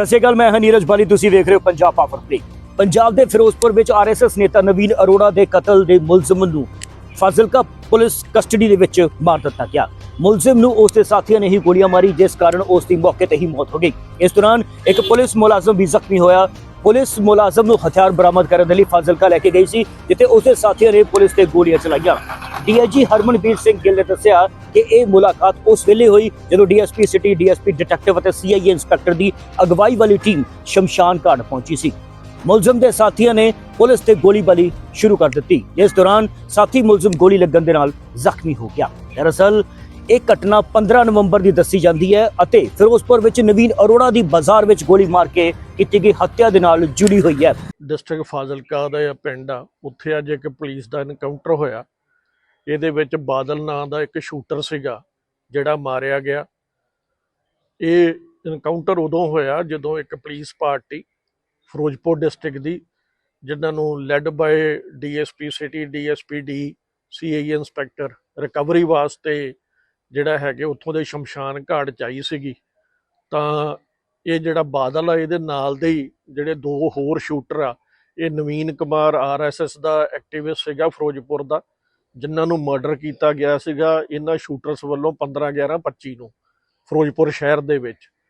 ਸਤਿ ਸ਼੍ਰੀ ਅਕਾਲ, ਮੈਂ ਹਾਂ ਨੀਰਜ ਬਾਲੀ। ਤੁਸੀਂ ਵੇਖ ਰਹੇ ਹੋ ਪੰਜਾਬ ਪਾਵਰ ਪਲੇ ਪੰਜਾਬ ਦੇ ਫਿਰੋਜ਼ਪੁਰ ਵਿੱਚ ਆਰਐਸਐਸ ਨੇਤਾ ਨਵੀਨ ਅਰੋੜਾ ਦੇ ਕਤਲ ਦੇ ਮੁਲਜ਼ਮ ਨੂੰ ਫਾਜ਼ਿਲਕਾ ਪੁਲਿਸ ਕਸਟਡੀ ਦੇ ਵਿੱਚ ਮਾਰ ਦਿੱਤਾ ਗਿਆ। ਮੁਲਜ਼ਮ ਨੂੰ ਉਸ ਦੇ ਸਾਥੀਆਂ ਨੇ ਹੀ ਗੋਲੀਆਂ ਮਾਰੀ, ਜਿਸ ਕਾਰਨ ਉਸ ਦੀ ਮੌਕੇ ਤੇ ਹੀ ਮੌਤ ਹੋ ਗਈ। ਇਸ ਦੌਰਾਨ ਇੱਕ ਪੁਲਿਸ ਮੁਲਾਜ਼ਮ ਵੀ ਜ਼ਖਮੀ ਹੋਇਆ। ਪੁਲਿਸ ਮੁਲਾਜ਼ਮ ਨੂੰ ਹਥਿਆਰ ਬਰਾਮਦ ਕਰਨ ਦੇ ਲਈ ਫਾਜ਼ਿਲਕਾ ਲੈ ਕੇ ਗਈ ਸੀ, ਜਿੱਥੇ ਉਸ ਦੇ ਸਾਥੀਆਂ ਨੇ ਪੁਲਿਸ ਤੇ ਗੋਲੀਆਂ ਚਲਾਈਆਂ। ਡੀਆਈਜੀ ਹਰਮਨਵੀਰ ਸਿੰਘ ਗਿੱਲ ਨੇ ਦੱਸਿਆ ਕਿ ਇਹ ਮੁਲਾਕਾਤ ਉਸ ਵੇਲੇ ਹੋਈ ਜਦੋਂ ਡੀਐਸਪੀ ਸਿਟੀ, ਡੀਐਸਪੀ ਡਿਟੈਕਟਿਵ ਅਤੇ ਸੀਆਈਏ ਇੰਸਪੈਕਟਰ ਦੀ ਅਗਵਾਈ ਵਾਲੀ ਟੀਮ ਸ਼ਮਸ਼ਾਨ ਘਾਟ ਪਹੁੰਚੀ ਸੀ। ਮੁਲਜ਼ਮ ਦੇ ਸਾਥੀਆਂ ਨੇ ਪੁਲਿਸ ਤੇ ਗੋਲੀਬਾਰੀ ਸ਼ੁਰੂ ਕਰ ਦਿੱਤੀ। ਜਿਸ ਦੌਰਾਨ ਸਾਥੀ ਮੁਲਜ਼ਮ ਗੋਲੀ ਲੱਗਣ ਦੇ ਨਾਲ ਜ਼ਖਮੀ ਹੋ ਗਿਆ। ਦਰਅਸਲ, ਇਹ ਘਟਨਾ 15 ਨਵੰਬਰ ਦੀ ਦੱਸੀ ਜਾਂਦੀ ਹੈ ਅਤੇ ਫਿਰੋਜ਼ਪੁਰ ਵਿੱਚ ਨਵੀਨ ਅਰੋੜਾ ਦੀ ਬਾਜ਼ਾਰ ਵਿੱਚ ਗੋਲੀ ਮਾਰ ਕੇ ਕੀਤੀ ਗਈ ਹੱਤਿਆ ਦੇ ਨਾਲ ਜੁੜੀ ਹੋਈ ਹੈ। ਡਿਸਟ੍ਰਿਕਟ ਫਾਜ਼ਿਲਕਾ ਦਾ ਪਿੰਡ ਆ। ਉੱਥੇ ਅੱਜ ਇੱਕ ਪੁਲਿਸ ਦਾ ਐਨਕਾਊਂਟਰ ਹੋਇਆ। ਇਹਦੇ ਵਿੱਚ ਬਾਦਲ ਨਾਂ ਦਾ ਇੱਕ ਸ਼ੂਟਰ ਸੀਗਾ, ਜਿਹੜਾ ਮਾਰਿਆ ਗਿਆ। ਇਹ ਇਨਕਾਊਂਟਰ ਉਦੋਂ ਹੋਇਆ ਜਦੋਂ ਇੱਕ ਪੁਲਿਸ ਪਾਰਟੀ ਫਿਰੋਜ਼ਪੁਰ ਡਿਸਟ੍ਰਿਕਟ ਦੀ, ਜਿਨ੍ਹਾਂ ਨੂੰ led by DSP city DSP D CI inspector recovery ਵਾਸਤੇ ਜਿਹੜਾ ਹੈਗੇ, ਉੱਥੋਂ ਦੇ ਸ਼ਮਸ਼ਾਨ ਘਾਟ ਚ ਆਈ ਸੀਗੀ। ਤਾਂ ਇਹ ਜਿਹੜਾ ਬਾਦਲ ਆ, ਇਹਦੇ ਨਾਲ ਦੇ ਹੀ ਜਿਹੜੇ ਦੋ ਹੋਰ ਸ਼ੂਟਰ ਆ, ਇਹ ਨਵੀਨ ਕੁਮਾਰ ਆਰਐਸਐਸ ਦਾ ਐਕਟਿਵਿਸਟ ਸੀਗਾ ਫਿਰੋਜ਼ਪੁਰ ਦਾ। ਜਿਨ੍ਹਾਂ ਨੂੰ ਮਰਡਰ ਕੀਤਾ ਗਿਆ ਸੀਗਾ, ਇਹਨਾਂ ਸ਼ੂਟਰਸ ਵੱਲੋਂ 15 11 25 ਨੂੰ, ਫਿਰੋਜ਼ਪੁਰ ਸ਼ਹਿਰ ਦੇ ਵਿੱਚ।